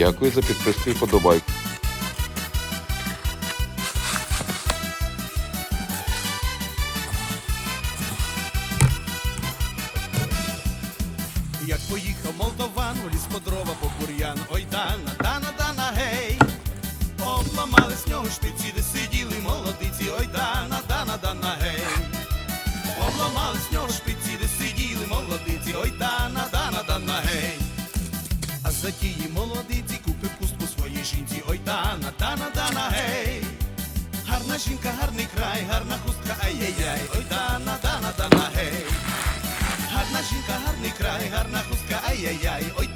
Дякую за підписку і подобайку. Як поїхав молдован, у ліс по дрова по бур'ян, ой дана, дана, дана, гей. Обламали з нього шпиці, де сиділи молодиці, ой дана, дана, дана, гей. Обламали з нього шпиці, де сиділи за тії молодиці купив кустку своїй жінці, ой дана, дана, дана, гей. Гарна жінка, гарний край, гарна хустка, ай-яй-яй, ой дана, дана, дана, гей. Гарна жінка, гарний край, гарна хустка, ай-яй-яй, ой